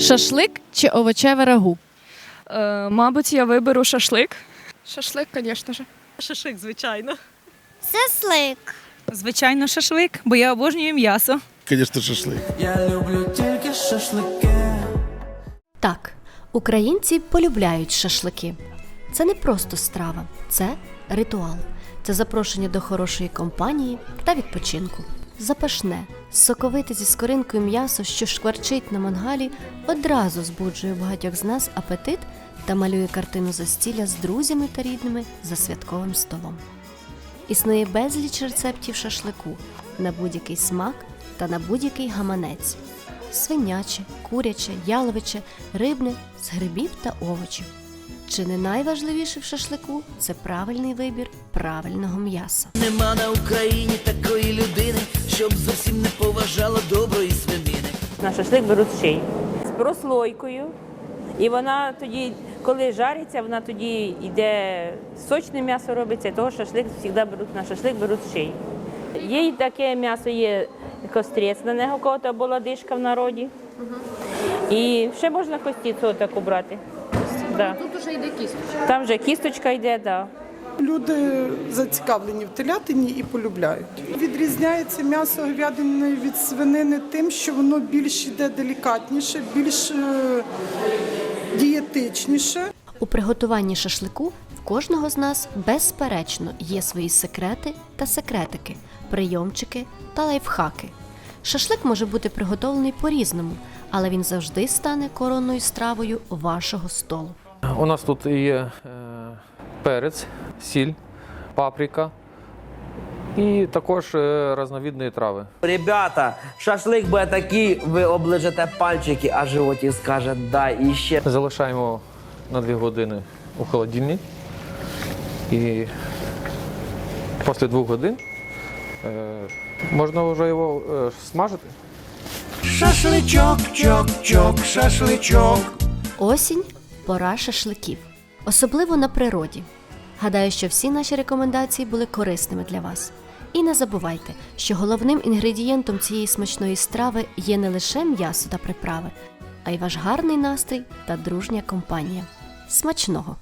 Шашлик чи овочеве рагу? Е, мабуть, я виберу шашлик. Шашлик, звісно ж. Шашлик, звичайно. Сослик. Звичайно, шашлик, бо я обожнюю м'ясо. Звісно, шашлик. Я люблю тільки шашлики. Так, українці полюбляють шашлики. Це не просто страва, це ритуал. Це запрошення до хорошої компанії та відпочинку. Запашне, соковите зі скоринкою м'ясо, що шкварчить на мангалі, одразу збуджує багатьох з нас апетит та малює картину застілля з друзями та рідними за святковим столом. Існує безліч рецептів шашлику на будь-який смак та на будь-який гаманець свиняче, куряче, яловиче, рибне з грибів та овочів. Чи не найважливіше в шашлику це правильний вибір правильного м'яса? Нема на Україні такої людини, щоб зовсім не поважала доброї свинини. На шашлик беруть щей з прослойкою. І вона тоді, коли жариться, вона тоді йде сочне м'ясо робиться, і того шашлик завжди беруть на шашлик беруть щей. Є й таке м'ясо, є кострець на нього, кого-то або ладишка в народі. І ще можна кості цього таку брати. Да. Тут вже йде кісточка. Там вже кісточка йде, так. Да. Люди зацікавлені в телятині і полюбляють. Відрізняється м'ясо говядини від свинини тим, що воно більш іде делікатніше, більш е, дієтичніше. У приготуванні шашлику в кожного з нас безперечно є свої секрети та секретики, прийомчики та лайфхаки. Шашлик може бути приготовлений по-різному, але він завжди стане коронною стравою вашого столу. У нас тут є е, перець, сіль, паприка і також е, різновидні трави. Ребята, шашлик буде такий, ви оближете пальчики, а животик скаже дай і ще. Залишаємо на 2 години у холодильні. І після 2 годин е, можна вже його смажити. Шашличок, чок, чок, шашличок. Осінь пора шашликів, особливо на природі. Гадаю, що всі наші рекомендації були корисними для вас. І не забувайте, що головним інгредієнтом цієї смачної страви є не лише м'ясо та приправи, а й ваш гарний настрій та дружня компанія. Смачного!